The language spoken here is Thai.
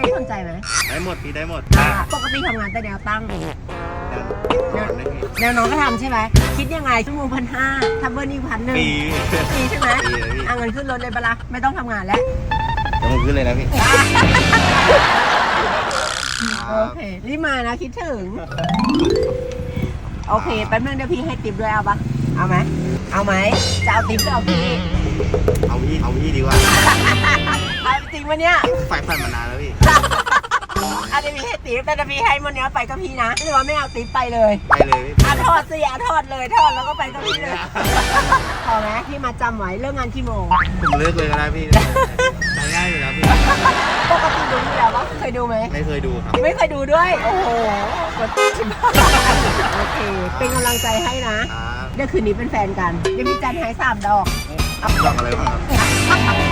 ด้วยสนใจไหมได้หมดพี่ได้หมดอะปกติทำงานแต่แนวตั้งนอนได้พี่แนวนอนก็ทำใช่ไหมคิดยังไงชั่วโมงพันห้าทับเบิลนี่พันหนึ่งปีปีใช่ไหมปีเลยพี่อะเงินขึ้นรถเลยปะล่ะไม่ต้องทำงานแล้วจะมึงขึ้นเลยนะพี่โอเครีบมานะคิดถึง โอเคแป๊บนึงเดี๋ยวพี่ให้ติปด้วยเอาปะเอาไหมเอาไหมจะเอาติปหรือเอาพี่เอาพี่เอาพี่ดีกว่าเอา จริงปะเนี่ย ไฟฟันมานานแล้วพี่อันนี้พี่ให้ติปแต่ถ้าพี่ให้มันเนี้ยไปก็พี่นะหรือว่าไม่เอาติปไปเลยไปเลยพี่อะทอดสิอะทอดเลยทอดแล้วก็ไปก็พี่เลยพอไหมพี่มาจำไว้เรื่องงานกี่โมงผมเลิกเลยก็ได้พี่ใช้ง่ายอยู่แล้วพี่ ปกติดูอยู่แล้วว่าเคยดูไหม ไม่เคยดูครับ ไม่เคยดูด้วย โอ้โหกดชิบโอเค เป็นกำลังใจให้นะครับเดี๋ยวคืนนี้เป็นแฟนกัน เดี๋ยวพี่จันให้สามดอก ดอกอะไรบ้างครับ